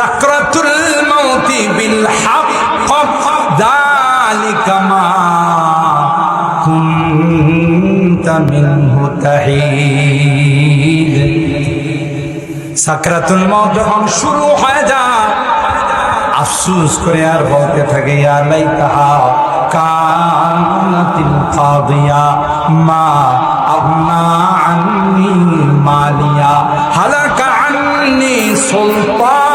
সাকরাতুল মাউতি বিল হক যালিকা মা কুনতা মিনহু তাহিদ সাকরাতুল মউত যখন শুরু হয়ে যায় আফসুস করে আর বলতে থাকে ইয়া লাইতাহা কানাতিল কাদিয়া মা আগনা আন্নি মালিয়া হালাকা আন্নি সুলতানিয়া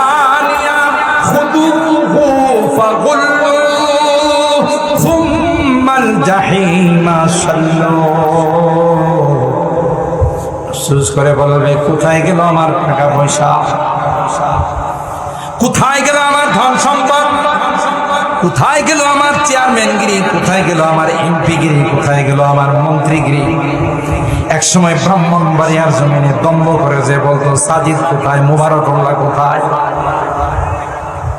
আফসুস করে বলবে, কোথায় গেল আমার টাকা পয়সা? কোথায় গেল আমার ধন সম্পদ? কোথায় গেল আমার চেয়ারম্যানগিরি কোথায় গেল আমার এমপিগিরি কোথায় গেল আমার মন্ত্রীগিরি এক সময় ব্রাহ্মণ বাড়িয়ার জমিনে দম্ভ করে যে বলতো, সাজিদ কোথায়? মুবারকুল্লাহ কোথায়?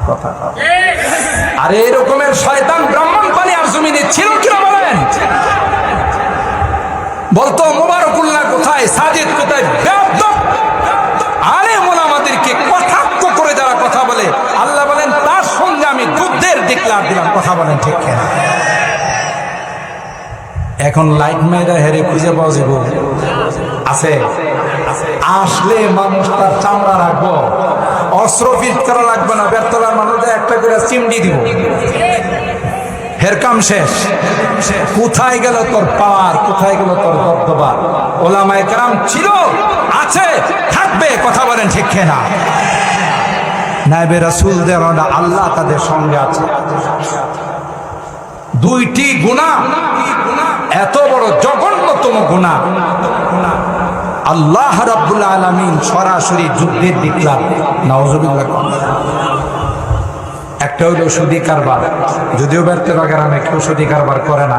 কথা। আর এরকমের শয়তান ব্রাহ্মণ বাড়িয়ার জমিনে ছিল কিনা বলেন? বলতো, মুবারকুল্লাহ কোথায়, সাজিদ কোথায়! আরে মোলামাদেরকে কটাক্ষ করে যারা কথা বলে। আল্লাহ বলেন, তার সঙ্গে আমি যুদ্ধের ডিক্লার দিলাম, কথা বলেন ঠিক এখন লাইট মেয়েরা হেরে খুঁজে পাওয়া যাব। আছে। আসলে মানুষ তার চামড়া রাখব। অস্ত্র ফিট করা লাগবে না বেরতলার মানুষদের একটা করে চিমড়ি দিব। হেরকাম শেষ। কোথায় গেল তোর পাওয়ার? কোথায় গেল তোর দব্দবা ওলামায় কারাম ছিল, আছে, থাকবে, কথা বলেন ঠিক না আল্লাহ তাদের সঙ্গে আছে। দুইটি গুণা এত বড় জঘন্যতম গুণা আল্লাহ রাব্বুল আলামিন সরাসরি যুদ্ধের দিকলাম নওয়াজুবিল্লাহ একটা হইল সুদি কারবার। যদিও ব্যর্থ গ্রামে কেউ সুদি কারবার করে না।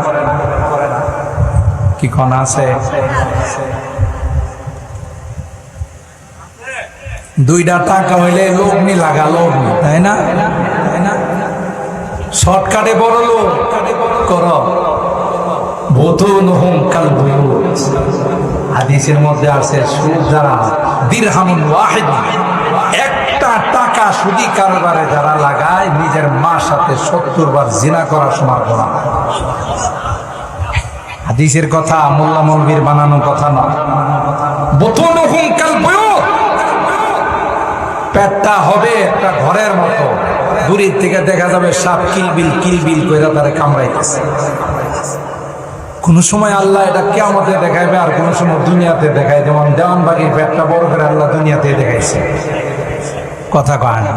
কি কোন আছে? দুইটা টাকা হইলে লগ্নি লাগা লগ্নি তাই না? শর্টকাটে বড় লোক। কর। বোধন হোম কাল বুয়ুত। হাদিসের মধ্যে আছে, সুদ যারা দিরহামুন ওয়াহিদ। একটা টাকা সুদি কারবারে যারা লাগায়, নিজের মার সাথে সত্তর বার জিনা করার সময় করা হাদিসের কথা, মোল্লা মৌলবীর বানানো কথা না। বোতন হুম কাল বুয়ুত। পেটটা হবে একটা ঘরের মতো। দূরের থেকে দেখা যাবে সাপ কিলবিল কিলবিল করে তারা কামড়াইতেছে। কোন সময় আল্লাহ এটা কেমতে দেখাইবে আর কোন সময় দুনিয়াতে দেখায় যেমন দেওয়ান বাগির পেটটা বড় করে আল্লাহ দুনিয়াতে দেখাইছে। কথা কয় না?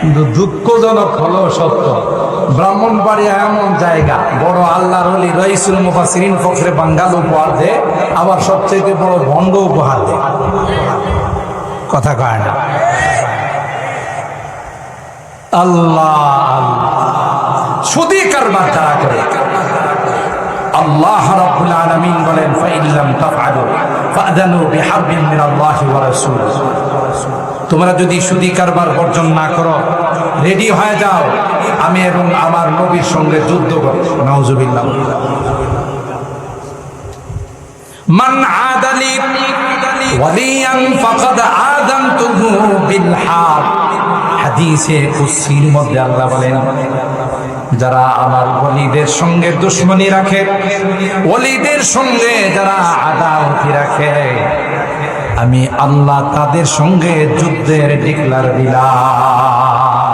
কিন্তু দুঃখজনক হলো সত্য ব্রাহ্মণবাড়িয়া এমন জায়গা, বড় আল্লাহর হলি রইসুল মুফাসিরিন ফখরে বাঙ্গাল উপহার দে আবার সবচেয়ে বড় ভণ্ড উপহার দে কথা কয় না? আল্লাহ আল্লাহ, সুদি কারবার তারা করে। আল্লাহ রাব্বুল আলামিন বলেন ফাইল্লাম তাফআলু ফাদানু বিহারবিন মিনাল্লাহি ওয়া রাসূল তোমরা যদি সুদি কারবার বর্জন না করো, রেডি হয়ে যাও। আমি এবং আমার নবীর সঙ্গে যুদ্ধ করব। নাউজুবিল্লাহ। মান আদালি ওয়ালিয়ান ফাকাদ আযানতুহু বিল হাদিসে কুসির মধ্যে আল্লাহ বলেন যারা আমার ওলিদের সঙ্গে দুশ্মনী রাখে, ওলিদের সঙ্গে যারা আদালতি রাখে, আমি আল্লাহ তাদের সঙ্গে যুদ্ধের ডিক্লার দিলাম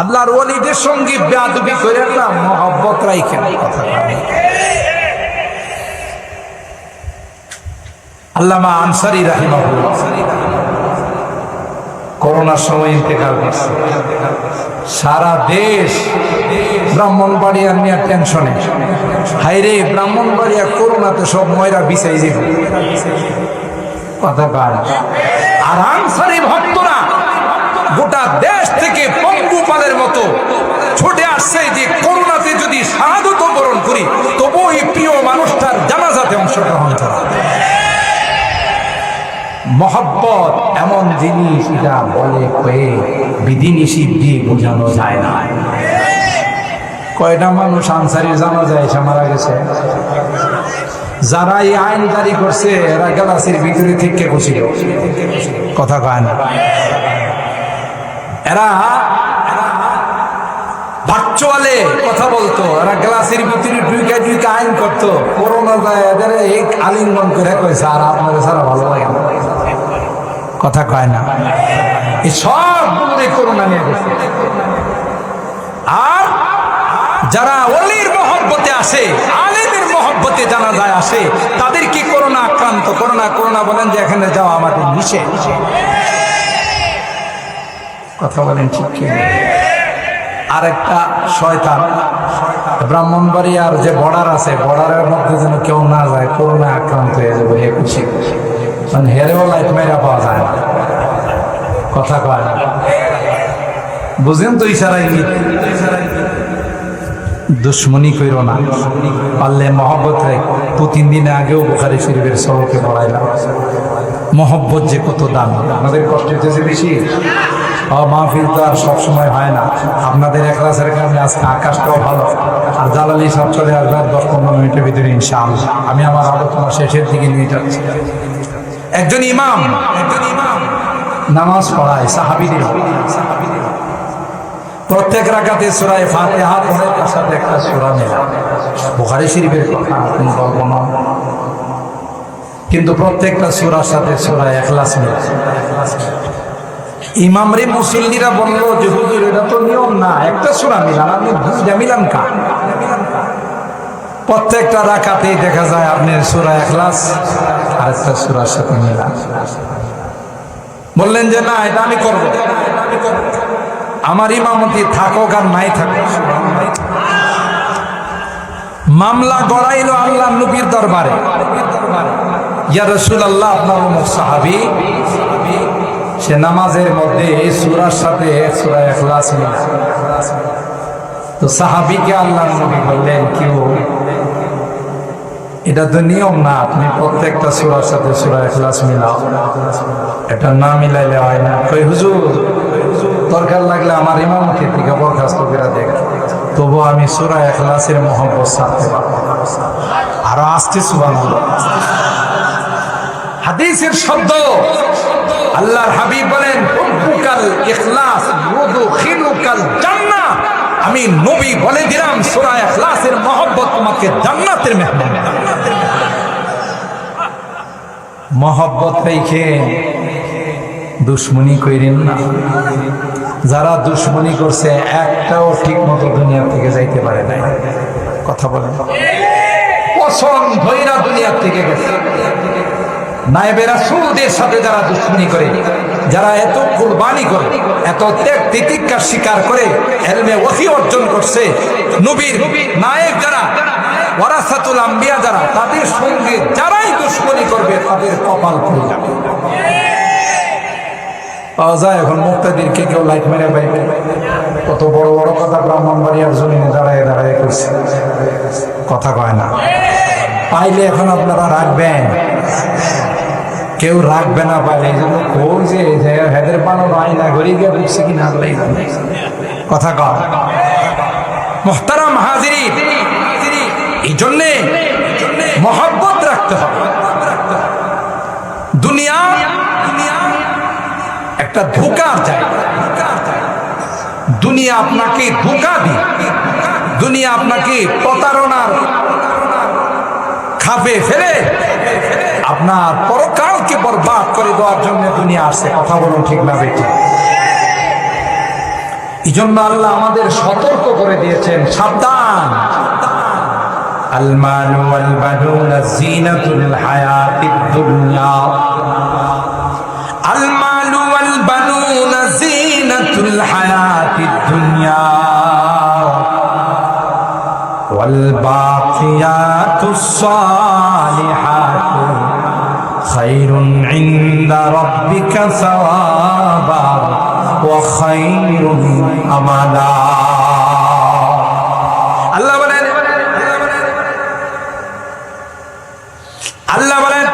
আল্লাহর ওলিদের সঙ্গে বেয়াদবি করে মহব্বত রাইখেন কথা। আল্লামা আনসারি রাহিমাহুল্লাহ করোনার সময় ইন্তেকাল করছে। সারা দেশ ব্রাহ্মণবাড়িয়া নিয়ে টেনশনে হাইরে ব্রাহ্মণবাড়িয়া করোনাতে সব ময়রা বিছাই যাব কথা কার আর আনসারি ভক্তরা গোটা দেশ থেকে পঙ্গুপালের মতো ছুটে আসছে যে করোনাতে যদি সাধুত বরণ করি তবু এই প্রিয় মানুষটার জানাজাতে অংশগ্রহণ করা। মহব্বত এমন জিনিস এটা বলে কয়ে বিধিনিষিদ্ধ দিয়ে বোঝানো যায় না। কয়টা মানুষ জানা যায় মারা গেছে? যারা এই আইন করছে, এরা গ্যালাসির ভিতরে থেকে বসিল। কথা কয় না এরা কথা বলতো, এরা গ্লাসের ভিতরে ঢুকে ঢুকে আইন করতো। করোনা যায় এদের এই আলিঙ্গন করে কইছে, আর আপনাদের সারা ভালো লাগে না। কথা কয় না। এই সব এই করোনা নিয়ে গেছে আর যারা অলির মহব্বতে আসে, আলেমের মহব্বতে জানা যায় আসে তাদের কি করোনা আক্রান্ত, করোনা করোনা বলেন যে এখানে যাওয়া আমাদের নিষেধ কথা বলেন ঠিক কি আরেকটা শয়তান, ব্রাহ্মণবাড়িয়ার যে বর্ডার আছে, বর্ডারের মধ্যে যেন কেউ না যায়, করোনা আক্রান্ত হয়ে যাবে একুশে। মানে হেরেও লাইফ মেরা পাওয়া যায় না। কথা কয় না। বুঝেন তো ইশারা ইঙ্গিত দুশ্মনী কইর না। পারলে মহব্বত রে দু তিন দিন আগেও বুখারি শরীফের সবকে পড়াইলাম। মহব্বত যে কত দাম। আমাদের কষ্ট হইতেছে বেশি। মাহফিল তো আর সবসময় হয় না। আপনাদের একলাসের কারণে আজকে আকাশটাও ভালো। আর জালালি সব চলে আসবে দশ পনেরো মিনিটের ভিতরে ইনশাআল্লাহ। আমি আমার আলোচনা শেষের দিকে নিয়ে যাচ্ছি। একজন ইমাম। নামাজ পড়ায়, সাহাবিদের। প্রত্যেক রাকাতে সুরায় ফাতিহা পড়ে তার সাথে একটা সূরা মেলা বুখারী শরীফের কথা গল্প নয় কিন্তু প্রত্যেকটা সূরার সাথে সূরা ইখলাস মেলা ইমামরে মুসল্লিরা বলল যে, হুজুর, এটা তো নিয়ম না। একটা সূরা মিলান। আপনি দুইটা কা? প্রত্যেকটা রাখাতেই দেখা যায় আপনি সূরা ইখলাস আর একটা সূরার সাথে মিলান বললেন যে, না, এটা আমি করব। আমার ইমামতি থাকুক আর নাই থাকুক। মামলা গড়াইল আল্লাহ নবীর দরবারে। ইয়া রাসূলুল্লাহ, আপনার সাহাবী, সে নামাজের মধ্যে এই সূরার সাথে সূরা ইখলাস মিলা। তো সাহাবীকে আল্লাহ নবী বললেন কেউ এটা তো নিয়ম না, আপনি প্রত্যেকটা সূরার সাথে সূরা এখলাস মিলাও। এটা না মিলাইলে হয় না। কই হুজুর, দরকার লাগলে আমার ইমামকে থেকে বরখাস্ত করে দেখ তবু আমি সূরা এখলাসের মহব্বত না। আরও আসতে সুবহানাল্লাহ। হাদিসের শব্দ। আল্লাহর হাবিব বলেন ইখলাস ইউদখিলুকাল জান্নাহ আমি নবী বলে দিলাম, সূরা ইখলাসের মহব্বত তোমাকে জান্নাতের মেহমান। মহব্বত রেখে দুশ্মনী কইরেন না। যারা দুশ্মনী করছে, একটাও ঠিক মতো দুনিয়া থেকে যাইতে পারে নাই। কথা বলেন। পছন্দ ভৈরা দুনিয়া থেকে গেছে। নায়েবে রাসূলদের সাথে যারা দুশ্মনী করে যারা এত কুরবানি করে, এত ত্যাগ তিতিক্ষার স্বীকার করে, এলমে ওয়াহি অর্জন করছে, নবীর নায়ক যারা, ওয়ারাসাতুল আম্বিয়া যারা, তাদের সঙ্গে যারাই দুশ্মনী করবে, তাদের কপাল খুলে যাবে। কেউ লাইট কত করছে। কথা কয় না। পাইলে এখন আপনারা রাখবেন। কেউ রাখবে না পাইলে এই জন্য কোন যে হেদের বানানো আইনা ঘড়ি গিয়ে ঢুকছে কি না। কথা কয় মোহতারাম হাজিরি, এই জন্যে মহব্বত রাখতে হবে। দুনিয়া একটা ধোকার জায়গা। দুনিয়া আপনাকে ধোকা দিয়ে দুনিয়া আপনাকে প্রতারণার খাপে ফেলে। আপনার পরকালকে বরবাদ করে দেওয়ার জন্য দুনিয়া আসছে কথা বলুন ঠিক না বেটি এই জন্য আল্লাহ আমাদের সতর্ক করে দিয়েছেন সাবধান المال والبنون زينة الحياة الدنيا المال والبنون زينة الحياة الدنيا والباقيات الصالحات খাইরুন ইনদা রাব্বিকা সাওয়াবা ওয়া খাইরুন আমালা। আল্লাহ বলেন আল্লাহ বলেন,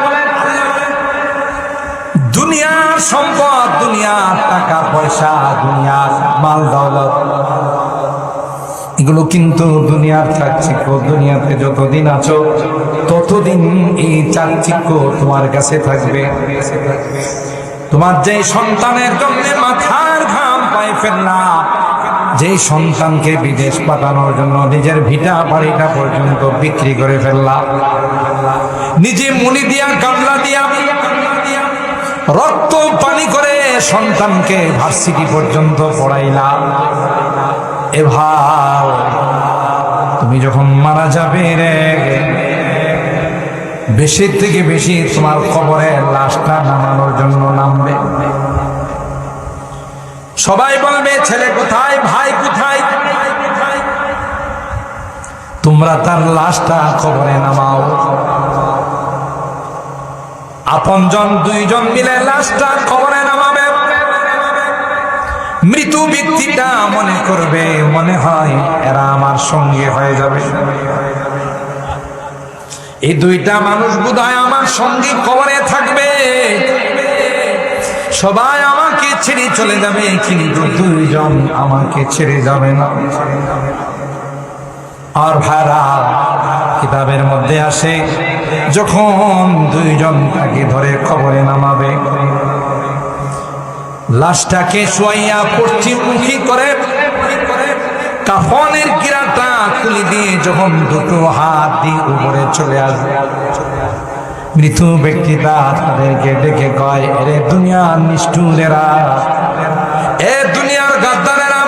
দুনিয়ার সম্পদ, দুনিয়ার টাকা, পয়সা, দুনিয়ার মাল, দৌলত, এগুলো কিন্তু দুনিয়ার থাকছে দুনিয়াতে যতদিন আছো ততদিন এই চাকচিক্য তোমার কাছে থাকবে? তোমার যে সন্তানের জন্য মাথার ঘাম পায়ে ফেললা, যেই সন্তানকে বিদেশ পাঠানোর জন্য নিজের ভিটা বাড়িটা পর্যন্ত বিক্রি করে ফেললা, নিজে মুনি দিয়া, গামলা দিয়া, রক্ত পানি করে সন্তানকে ভার্সিটি পর্যন্ত পড়াইলা। এ ভাই, তুমি যখন মারা যাবে রে বেশি থেকে বেশি তোমার কবরে লাশটা নামানোর জন্য নামবে। সবাই বলবে, ছেলে কোথায়? ভাই কোথায়? তোমরা তার লাশটা কবরে নামাও। আপনজন দুইজন মিলে লাশটা কবরে নামাবে। মৃত্যু ব্যক্তিটা মনে করবে, মনে হয় এরা আমার সঙ্গে হয়ে যাবে। এই দুইটা মানুষ বোধহয় আমার সঙ্গে কবরে থাকবে। সবাই আমাকে ছেড়ে চলে যাবে, কিন্তু দুইজন আমাকে ছেড়ে যাবে না। আর ভাড়া কিতাবের মধ্যে আসে, যখন দুইজন তাকে ধরে খবরে নামাবে, লাশটাকে শোয়াইয়া পশ্চিমমুখী করে কাফনের কিরাটা খুলি দিয়ে যখন দুটো হাত দিয়ে উপরে চলে আসবে মৃত ব্যক্তিটা তাদেরকে ডেকে কয়, এরে দুনিয়ার নিষ্ঠুরেরা, এ দুনিয়ার গাদ্দারেরা,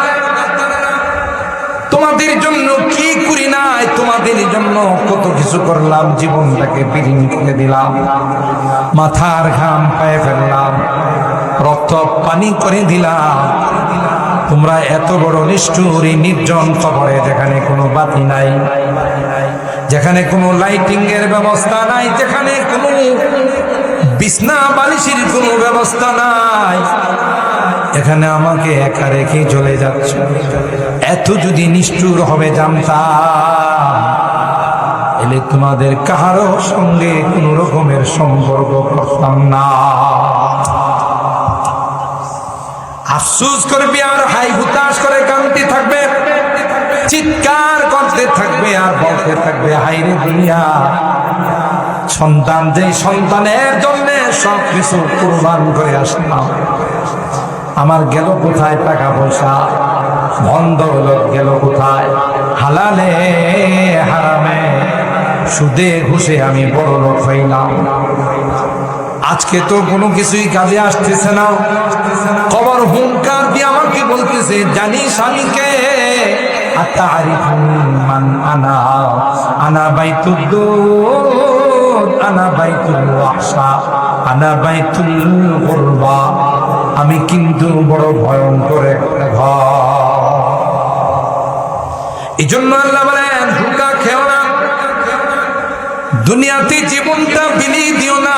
তোমাদের জন্য কি করি নাই? তোমাদের জন্য কত কিছু করলাম, জীবনটাকে বিলীন করে দিলাম, মাথার ঘাম পায়ে ফেললাম, রক্ত পানি করে দিলাম তোমরা এত বড় নিষ্ঠুর নির্জন খবরে যেখানে কোনো বাতি নাই, যেখানে কোনো লাইটিং এর ব্যবস্থা নাই, যেখানে কোনো বিছনা বালিশের কোনো ব্যবস্থা নাই, এখানে আমাকে একা রেখে চলে যাচ্ছ। এত যদি নিষ্ঠুর হবে জানতাম, এলে তোমাদের কাহারও সঙ্গে কোন রকমের সম্পর্ক করতাম না। আফসুস করবি আর হাই, হুতাশ করে কান্তি থাকবে। চিৎকার করতে থাকবে আর বলতে থাকবে হাইরে দুনিয়া, সন্তান যে সন্তানের জন্য সব কিছু কুরবান করে আসলাম, আমার গেল কোথায় টাকা পয়সা? বন্ধ হলো গেল কোথায়? হালালে, হারামে, সুদে ঘুষে আমি বড় লোক হইলাম। আজকে তো কোনো কিছুই কাজে আসতেছে না। কবর হুঙ্কার দিয়ে আমাকে বলতেছে, জানিস আমি কে? আমি কিন্তু বড় ভয়ঙ্কর এই জন্য আল্লাহ বলেন খেও না। দুনিয়াতে জীবনটা বিলিয়ে দিও না।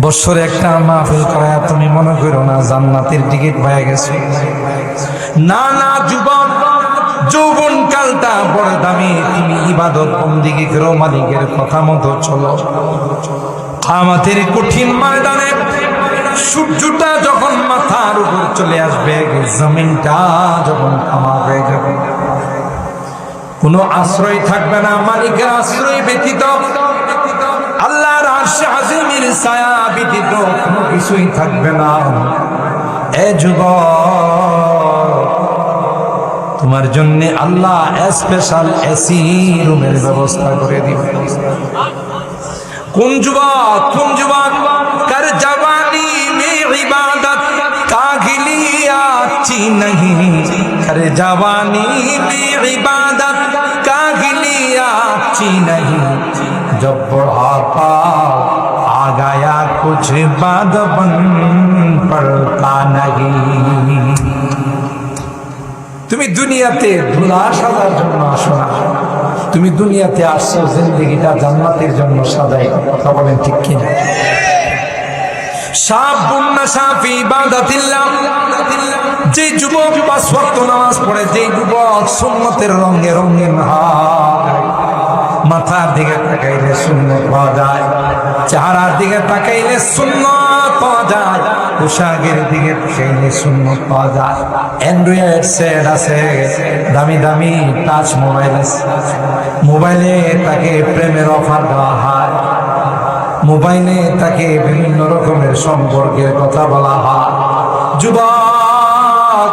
বছরে একটা মাহফিল করায় তুমি মনে করো না জান্নাতের টিকিট গেছে। না না, যুবক, যৌবন কালটা বড় দামি। তুমি ইবাদত করো মালিকের কথা মতো চলো। আমাদের কঠিন ময়দানে সূর্যটা যখন মাথার উপর চলে আসবে জমিনটা যখন থামা হয়ে যাবে কোনো আশ্রয় থাকবে না, মালিকের আশ্রয় ব্যতীত। আল্লাহর ছায়া ব্যতীত কোনো কিছুই থাকবে না। এ যুগ তোমার জন্য আল্লাহ স্পেশাল এসি রুমের ব্যবস্থা করে দিবে। কোন যুবক কোন যুবক? কার জবানি মে ইবাদত কাগলিয়াচি জবানি মে ইবাদত नहीं जब बुढ़ापा आ गया कुछ बाद बन पड़ता नहीं তুমি দুনিয়াতে ধুলা সাজার জন্য আসো না তুমি দুনিয়াতে আসছো জিন্দগিটা জান্নাতের জন্য সাজাই কথা বলেন ঠিক কিনা শাবুন্না শাফি ইবাদাতিল্লাহ যে যুবক পাঁচ ওয়াক্ত নামাজ পড়ে যে যুবক সুন্নতের রঙে রঙিন হয় মাথার দিকে তাকাইলে সুন্নত পাওয়া যায়, চেহারার দিকে তাকাইলে সুন্নত পাওয়া যায়, পোশাকের দিকে তাকাইলে সুন্নত পাওয়া যায়। অ্যান্ড্রয়েড সেট আছে, দামি দামি টাচ মোবাইল আছে। মোবাইলে তাকে প্রেমের অফার দেওয়া হয়। মোবাইলে তাকে বিভিন্ন রকমের সম্পর্কের কথা বলা হয়। যুবক,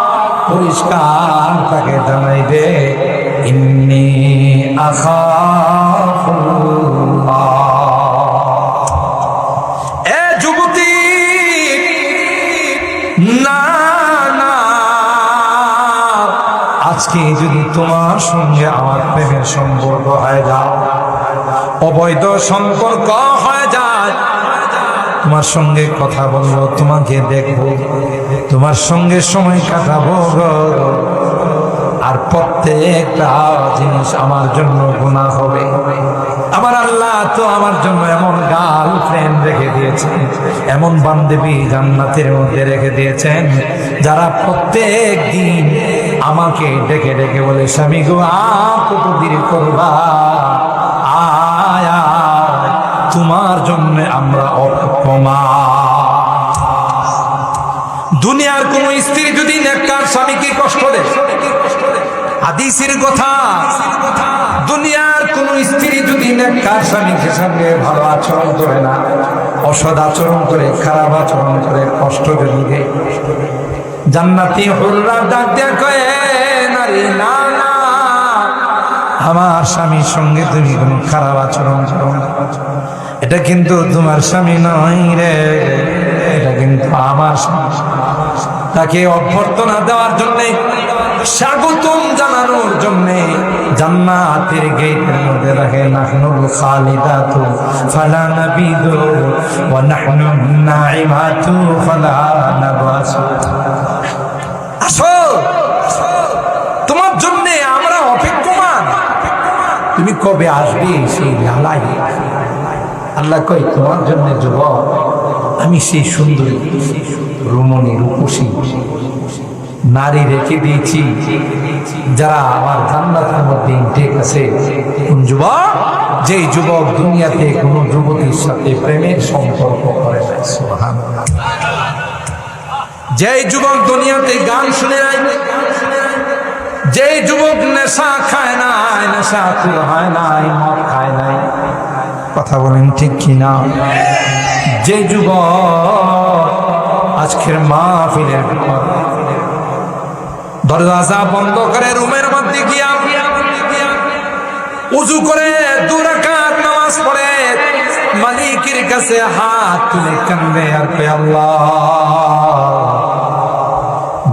পরিষ্কার তাকে জানাই ইন্নি এ যুবতী, না না আজকে যদি তোমার সঙ্গে আমার প্রেমের সম্পর্ক হয়ে যায়, অবৈধ সম্পর্ক হয়ে যায়, তোমার সঙ্গে কথা বলব, তোমাকে দেখব, তোমার সঙ্গে সময় কাটাবো। আর প্রত্যেকটা জিনিস আমার জন্য গুণা হবে। আমার আল্লাহ তো আমার জন্য এমন গার্ল ফ্রেন্ড রেখে দিয়েছেন এমন বান্ধবী জান্নাতের মধ্যে রেখে দিয়েছেন যারা প্রত্যেক দিন আমাকে ডেকে ডেকে বলে স্বামী গো কত করবা? আয়, তোমার জন্য আমরা অপমা। দুনিয়ার কোন স্ত্রী যদি নেককার স্বামীকে কষ্ট দেয় হাদিসের কথা। দুনিয়ার কোন স্ত্রী যদি নেককার স্বামীকে সঙ্গে ভালো আচরণ করে না অসদ আচরণ করে, খারাপ আচরণ করে, কষ্ট দেয় জান্নাতি ডাক দিয়া কয়ে নারী, না আমার স্বামীর সঙ্গে তুমি কোনো খারাপ আচরণ করো। এটা কিন্তু তোমার স্বামী নয় রে। এটা কিন্তু আমার স্বামী। তাকে অভ্যর্থনা দেওয়ার জন্য স্বাগতম জানানোর জন্য জান্নাতের গেটের মধ্যে রাখে নাহনুল খালিদাতু, ফালা নাবিদু, ওয়া নাহনু নাইমাতু ফালা নাবাসু। আসো! তোমার জন্য আমরা অপেক্ষমান। তুমি কবে আসবে সেই লালাই? আল্লাহ কই তোমার জন্য যুবক, আমি সেই সুন্দরী, রমণী, রূপসী নারী রেখে দিয়েছি। যারা আমার জান্নাতের মধ্যে ইনটেক আছে। কোন যুবক? যেই যুবক দুনিয়াতে কোনো যুবতীর সাথে প্রেমের সম্পর্ক করে। যেই যুবক দুনিয়াতে গান শুনে যেই যুবক নেশা খায় নাই, নেশা হয় নাই, মদ খায় নাই, কথা বলেন ঠিক কিনা? যে যুবক আজকের মাহফিলের পর দরজা বন্ধ করে রুমের মধ্যে গিয়া উজু করে দুরাকাত নামাজ পড়ে। মালিকের কাছে হাত তুলে কান্দে, আর পে আল্লাহ,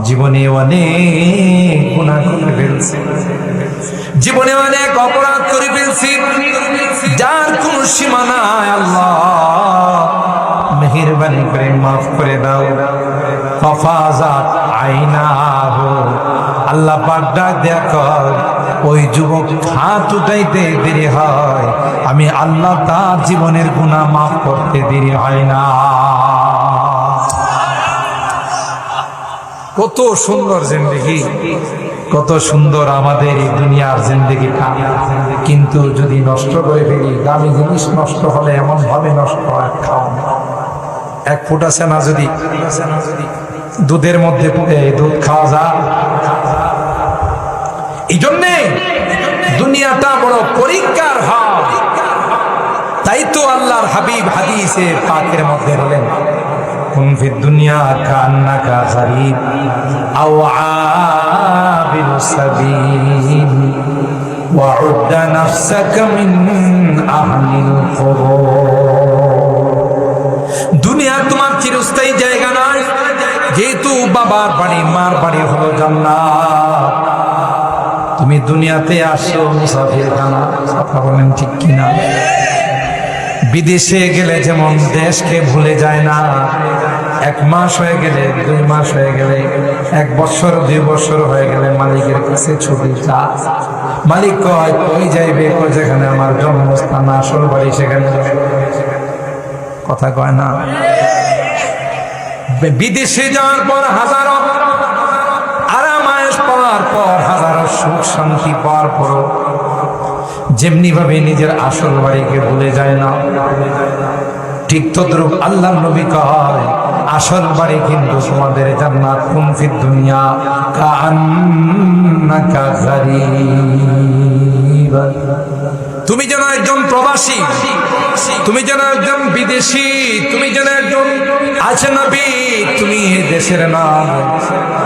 জীবনে অনেক গুণা করে ফেলছে। জীবনে অনেক অপরাধ করে ফেলছি। যার কোন সীমা নাই, আল্লাহ, মেহরবানি করে মাফ করে দাও। কফাজাত আইনা আল্লাহ পাক দেয়া ওই যুবক হাত উঠাইতে দেরি হয়। আমি আল্লাহ তার জীবনের গুণা মাফ করতে দেরি হয় না। কত সুন্দর জিন্দগি, কত সুন্দর আমাদের এই দুনিয়ার জিন্দগিটা। কিন্তু যদি নষ্ট করে ফেলি, দামি জিনিস নষ্ট হলে এমন ভাবে নষ্ট হয়, খাও এক ফুটা সেনা যদি দুধের মধ্যে পুড়ে দুধ খাওয়া যায় এই জন্যে দুনিয়াটা বড় পরীক্ষার হয় তাই তো আল্লাহর হাবিব হাদিসে পাকের মধ্যে বলেন কুন ফি দুনিয়া কান্নাকা গরিব আও আবির সাবিল وعد نفسك من أهل القبور দুনিয়া তোমার চিরস্থায়ী জায়গা নয় যেহেতু বাবার বাড়ি, মার বাড়ি হলো জান্নাত। তুমি দুনিয়াতে আসো, মুসাফির খানা কথা বলেন ঠিক কিনা? বিদেশে গেলে যেমন দেশকে ভুলে যায় না, এক মাস হয়ে গেলে, দুই মাস হয়ে গেলে, এক বছর, দুই বছর হয়ে গেলে মালিকের কাছে ছুটি চা মালিক কয়, কই যাইবে? যেখানে আমার জন্মস্থান, আসল বাড়ি সেখানে কথা কয় না। বিদেশে যাওয়ার পর হাজারো আরামায়েশ পাওয়ার পর হাজারো সুখ শান্তি পাওয়ার পর যেমনি ভাবে নিজের আসল বাড়িকে ভুলে যায় না, ঠিক তদ্রুপ আল্লাহ নবী কয়, আসল বাড়ি কিন্তু তোমাদের জান্নাত কুন ফিদ দুনিয়া কান্নাকা গারিব। তুমি যেন একজন প্রবাসী, তুমি যেন একজন বিদেশি, তুমি যেন একজন আছে নবী, তুমি দেশের নাম,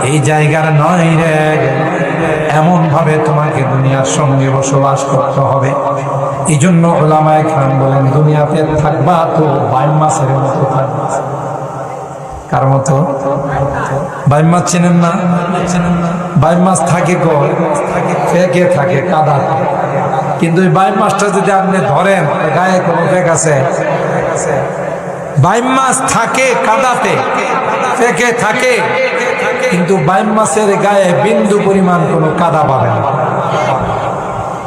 এই জায়গার নয় রে। এমন ভাবে তোমাকে দুনিয়ার সঙ্গে বসবাস করতে হবে। এই জন্য ওলামায় খান বলেন, দুনিয়াতে থাকবা তো বাইম মাসের মতো কার মতো? বাইম মাছ চেনেন না? বাইম মাছ থাকে ফেকে থাকে? কাদা কিন্তু ওই বাইম মাছটা যদি আপনি ধরেন গায়ে কোনো ফেক আছে? বাইম মাছ থাকে কাদাতে, ফেকে থাকে, কিন্তু বাইম মাছের গায়ে বিন্দু পরিমাণ কোনো কাদা পাবে না।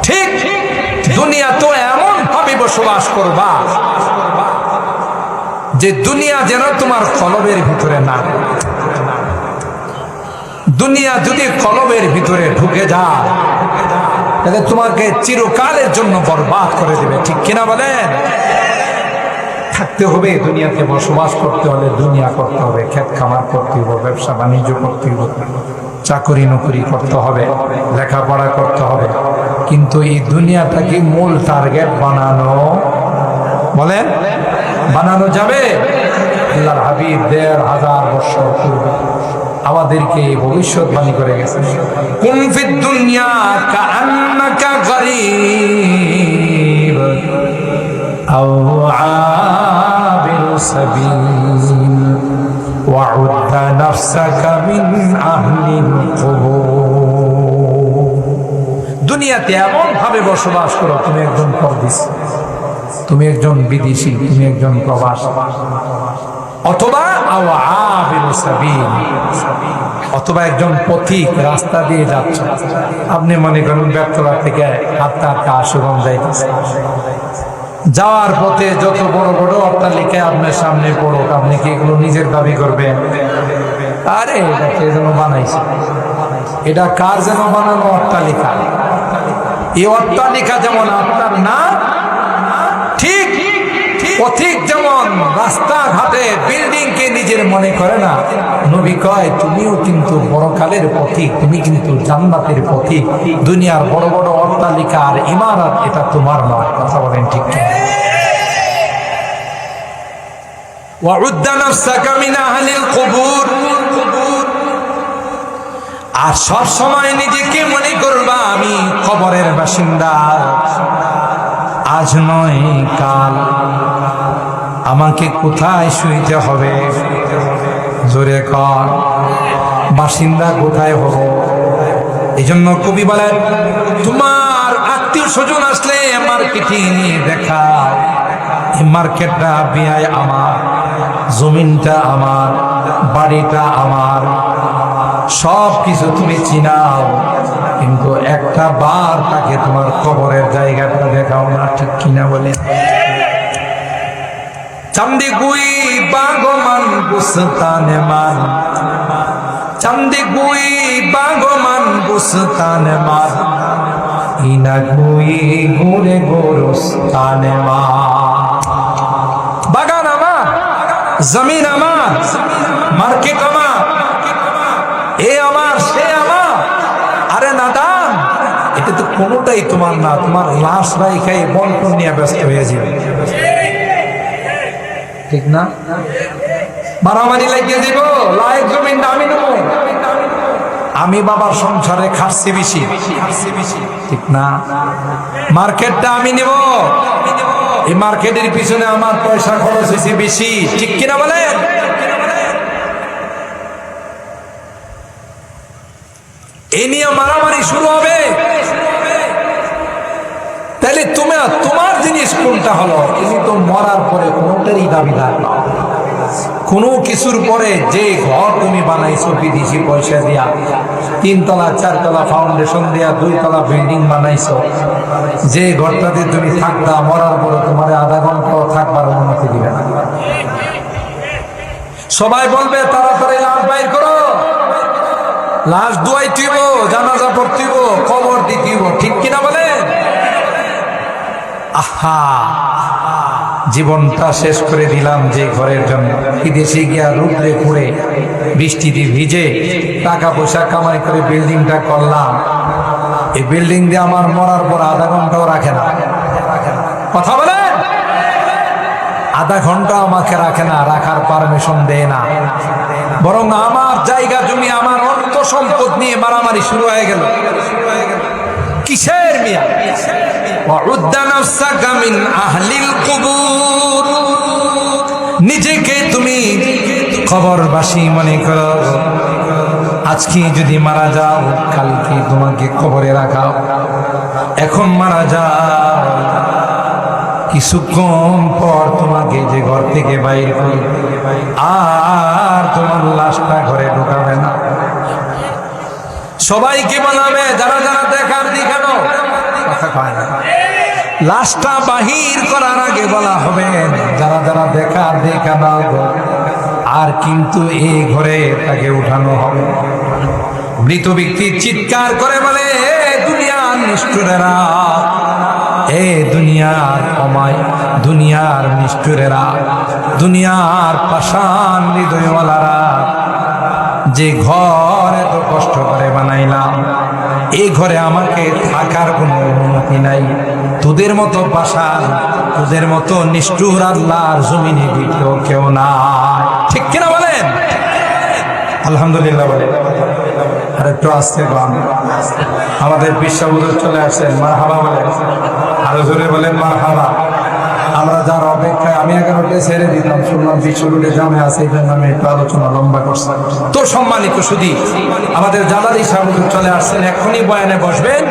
ঠিক দুনিয়া তো এমন ভাবে বসবাস করবা যে দুনিয়া যেন তোমার কলবের ভিতরে না দুনিয়া যদি কলবের ভিতরে ঢুকে যায় তাহলে তোমাকে চিরকালের জন্য বরবাদ করে দেবে। ঠিক কিনা বলেন? থাকতে হবে, দুনিয়াতে বসবাস করতে হলে দুনিয়া করতে হবে ক্ষেত খামার করতে হবে ব্যবসা বাণিজ্য করতে হবে চাকরি নকরি করতে হবে, লেখাপড়া করতে হবে। কিন্তু এই দুনিয়াটাকে মূল টার্গেট বানানো, বলেন, বানানো যাবে? আল্লাহর হাবিব দেড় হাজার বছর পূর্বে। আমাদেরকে এই ভবিষ্যৎবাণী করে গেছেন কুম ফিদ দুনিয়া কাআন্নাকা গরীব আও আবির সাবিল وعد نفسك من أهل القبور দুনিয়াতে এমন ভাবে বসবাস করো তুমি একজন পরদেশ তুমি একজন বিদেশি তুমি একজন প্রবাস অথবা আও আবিরু সাবিল অথবা একজন পথিক রাস্তা দিয়ে যাচ্ছে। আপনি মনে করেন ব্যর্থতা থেকে হাতটা হাতটা আশুগম যাইতেছে। যাওয়ার পথে যত বড় বড় অট্টালিকা আপনার সামনে পড়ুক, আপনি কি এগুলো নিজের দাবি করবেন? আরে, এটা কে যেন বানাইছে? এটা কার যেন বানানো অট্টালিকা? এই অট্টালিকা যেমন আপনার না পথিক যেমন রাস্তাঘাটে বিল্ডিং কে নিজের মনে করে না। নবী কয়, তুমিও কিন্তু বড়কালের পথিক, তুমি কিন্তু জান্নাতের পথিক। দুনিয়ার বড় বড় অট্টালিকা আর ইমারত, এটা তোমার নয়। কথা বলেন ঠিক আর সব সময় নিজেকে মনে করবা আমি কবরের বাসিন্দা। আজ নয় কাল। আমাকে কোথায় শুইতে হবে? জোরে কর বাসিন্দা কোথায় হব? এই জন্য কবি বলেন, তোমার আত্মীয় স্বজন আসলে মার্কেটে দেখা। এই মার্কেটটা বিয়ায় আমার, জমিনটা আমার, বাড়িটা আমার। সব কিছু তুমি চিনাও, কিন্তু একটা বার তাকে তোমার কবরের জায়গাটা দেখাও না, ঠিক কিনা বলে চান্দি গুই বাগমান বুসতানে মান। চান্দি গুই বাগমান বুসতানে মান। ইনা গুই গোরে গোরস্তানে মা বাগান আমার জমিন আমার মার্কেট আমার এ আমার, সে আমার আরে নাদান এটা তো কোনোটাই তোমার না, তোমার লাশ রাইখাই বন্টন নিয়ে ব্যস্ত হয়ে যাবে। ঠিক না? মারামারি লাগিয়ে দিব। লাইক জমিন আমি নেব আমি বাবার সংসারে খাচ্ছি বেশি। ঠিক না? মার্কেটটা আমি নেব। এই মার্কেটের পিছনে আমার পয়সা খরচ হয়েছে বেশি। ঠিক কিনা বলেন? এ নিয়ে মারামারি শুরু হবে। তাহলে তোমার তোমার জিনিস কোনটা হলো? তুমি তো মরার পরে কোনটারই দাবিদার কোনো কিছুর পরে যে ঘর তুমি বানাইছো, বিদেশি পয়সা দিয়া, তিনতলা, চারতলা ফাউন্ডেশন দিয়া, দুইতলা বিল্ডিং বানাইছো, যে ঘরটাতে তুমি থাকতা মরার পরে তোমার আধা ঘণ্টা থাকবার অনুমতি দিবে না। সবাই বলবে, তাড়াতাড়ি লাশ বাইর করো। লাশ দুয়াই তুইব, জানাজা পড়তিব কবর দিতিব ঠিক কিনা বলেন আহা, জীবনটা শেষ করে দিলাম যে ঘরের জন্য। বিদেশে গিয়া রুদ্রে পুড়ে বৃষ্টিতে ভিজে টাকা পয়সা কামাই করে বিল্ডিংটা করলাম। এই বিল্ডিং দিয়ে আমার মরার পর আধা ঘন্টাও রাখে না। কথা বলে? আধা ঘণ্টা আমাকে রাখে না, রাখার পারমিশন দেয় না। বরং আমার জায়গা জমি, আমার অর্থ সম্পদ নিয়ে মারামারি শুরু হয়ে গেল। কিসের কুবুর। নিজেকে তুমি খবরবাসী মনে কর। আজকে যদি মারা যাও, কালকে তোমাকে খবরে রাখাও। এখন মারা যাও কিছুক্ষণ পর তোমাকে যে ঘর থেকে বাইর করি। আর তোমার লাশটা ঘরে ঢোকাবে না। সবাইকে বলাবে, যারা যারা দেখার দিকে কয় না লাশটা বাহির করার আগে বলা হবে, যারা যারা দেখার দেখানো আর কিন্তু এই ঘরে তাকে উঠানো হবে। মৃত ব্যক্তি চিৎকার করে বলে, "এ দুনিয়ার নিষ্ঠুরেরা, এ দুনিয়ার কমাই দুনিয়ার নিষ্ঠুরেরা, দুনিয়ার পাষাণ হৃদয়ওয়ালারা, যে ঘর এত কষ্ট করে বানাইলাম এই ঘরে আমাকে থাকার কোনো অনুমতি নাই। তোদের মতো বাসা তোদের মতো নিষ্ঠুর আল্লাহর জমিনে দ্বিতীয় কেউ না ঠিক কিনা বলেন? আলহামদুলিল্লাহ বলেন। আর একটু আসতে পান। আমাদের বিশ্বাবুদর চলে আসছেন মা হাবা বলে আরও জোরে বলেন মা হাবা আমরা যার অপেক্ষায়, আমি এগারোটে ছেড়ে দিতাম। শুনলাম বিশ্বরুটে জামে আছে, এই জন্য আমি একটু আলোচনা লম্বা করছি। তো সম্মানিত শুধু আমাদের জালালি সাহেব চলে আসছেন, এখনই বয়ানে বসবেন।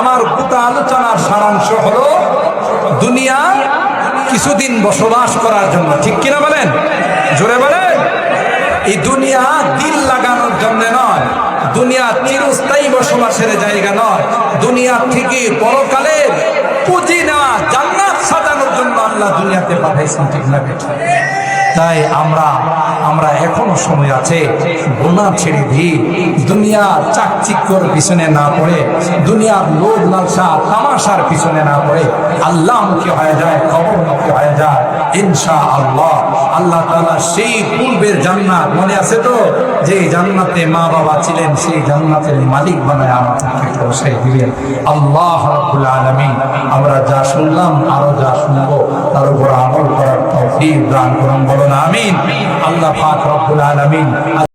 আমার গোটা আলোচনার সারাংশ হলো দুনিয়া কিছুদিন বসবাস করার জন্য। ঠিক কিনা বলেন? জোরে বলেন? এই দুনিয়া দিল লাগানোর জন্য নয়। দুনিয়া চিরস্থায়ী বসবাসের জায়গা নয়। দুনিয়া থেকে পরকালের পুঁজি না, জান্নাত জন্য আল্লাহ দুনিয়াতে পাঠাইছেন, ঠিক না তাই আমরা আমরা এখনও সময় আছে গোনা ছেড়ে দিই দুনিয়ার চাকচিক্যর পিছনে না পড়ে, দুনিয়ার লোভ লালসা তামাশার পিছনে না পড়ে, আল্লাহ মুখী হয়ে যায়, খবর মুখী হয়ে যায় ইনশা আল্লাহ আল্লাহ তাআলা সেই পূর্বের জান্নাত মনে আছে তো? যে জান্নাতে মা বাবা ছিলেন, সেই জান্নাতের মালিক বানায় আমাদেরকে পৌঁছাই দিলেন। আল্লাহ রাব্বুল আলামিন, আমরা যা শুনলাম, আরও যা শুনব, তার উপর আমল করার তৌফিক দান করুন, বলুন আমিন। আল্লাহ পাক রব্বুল আলামিন